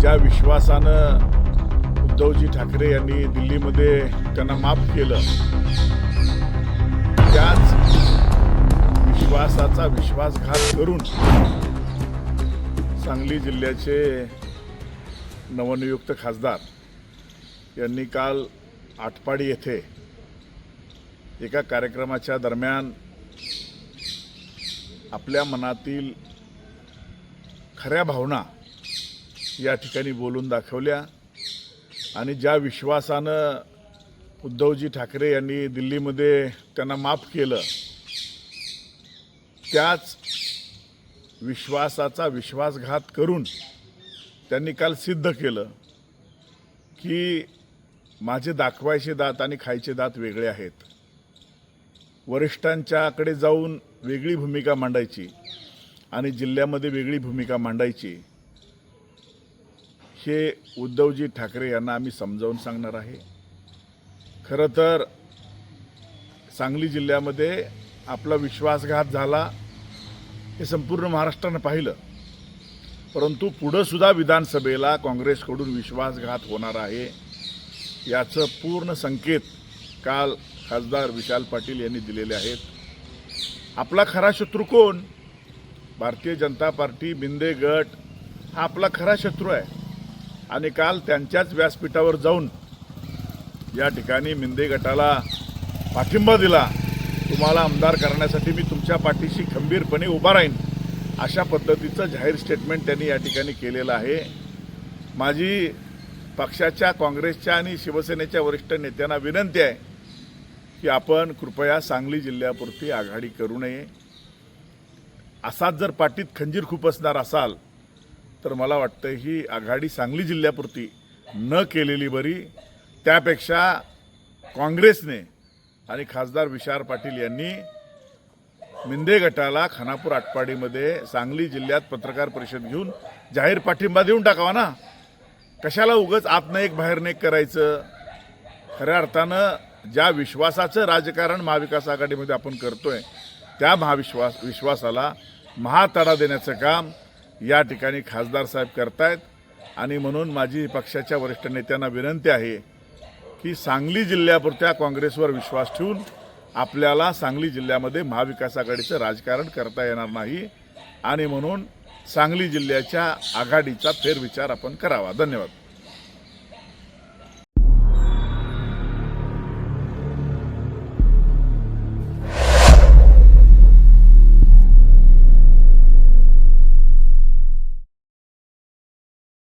ज्या विश्वासानं उद्धवजी ठाकरे यांनी दिल्लीमध्ये त्यांना माफ केलं त्याच विश्वासाचा विश्वासघात करून सांगली जिल्ह्याचे नवनियुक्त खासदार यांनी काल आटपाडी येथे एका कार्यक्रमाच्या दरम्यान आपल्या मनातील खऱ्या भावना या ठिकाणी बोलून दाखवल्या. आणि ज्या विश्वासानं उद्धवजी ठाकरे यांनी दिल्लीमध्ये त्यांना माफ केलं त्याच विश्वासाचा विश्वासघात करून त्यांनी काल सिद्ध केलं की माझे दाखवायचे दात आणि खायचे दात वेगळे आहेत. वरिष्ठांच्याकडे जाऊन वेगळी भूमिका मांडायची आणि जिल्ह्यामध्ये वेगळी भूमिका मांडायची. हे उद्धवजी ठाकरे यांना आम्ही समजावून सांगणार आहे. खरं तर सांगली जिल्ह्यामध्ये आपला विश्वासघात झाला हे संपूर्ण महाराष्ट्रानं पाहिलं. परंतु पुढंसुद्धा विधानसभेला काँग्रेसकडून विश्वासघात होणार आहे याचं पूर्ण संकेत काल खासदार विशाल पाटील यांनी दिलेले आहेत. आपला खरा शत्रू कोण? भारतीय जनता पार्टी बिंदे गट हा आपला खरा शत्रू आहे. आणि काल त्यांच्याच व्यासपीठावर जाऊन या ठिकाणी मिंदे गटाला पाठिंबा दिला. तुम्हाला आमदार करण्यासाठी मी तुमच्या पाठीशी खंबीरपणे उभा राहीन अशा पद्धतीचं जाहीर स्टेटमेंट त्यांनी या ठिकाणी केलेलं आहे. माझी पक्षाच्या काँग्रेसच्या आणि शिवसेनेच्या वरिष्ठ नेत्यांना विनंती आहे की आपण कृपया सांगली जिल्ह्यापुरती आघाडी करू नये. असाच जर पाठीत खंजीर खूप असणार असाल तर मला वाटतं ही आघाडी सांगली जिल्ह्यापुरती न केलेली बरी. त्यापेक्षा काँग्रेसने आणि खासदार विशार पाटील यांनी मिंदे गटाला खानापूर आटपाडीमध्ये सांगली जिल्ह्यात पत्रकार परिषद घेऊन जाहीर पाठिंबा देऊन टाकावा ना. कशाला उगच आतनं एक बाहेरनं एक करायचं? खऱ्या अर्थानं ज्या विश्वासाचं राजकारण महाविकास आघाडीमध्ये आपण करतोय त्या महाविश्वास विश्वासाला महातडा देण्याचं काम या ठिकाणी खासदार साहेब करतायत. आणि म्हणून माझी पक्षाच्या वरिष्ठ नेत्यांना विनंती आहे की सांगली जिल्ह्यापुरत्या काँग्रेसवर विश्वास ठेवून आपल्याला सांगली जिल्ह्यामध्ये महाविकास आघाडीचं राजकारण करता येणार नाही. आणि म्हणून सांगली जिल्ह्याच्या आघाडीचा फेरविचार आपण करावा. धन्यवाद.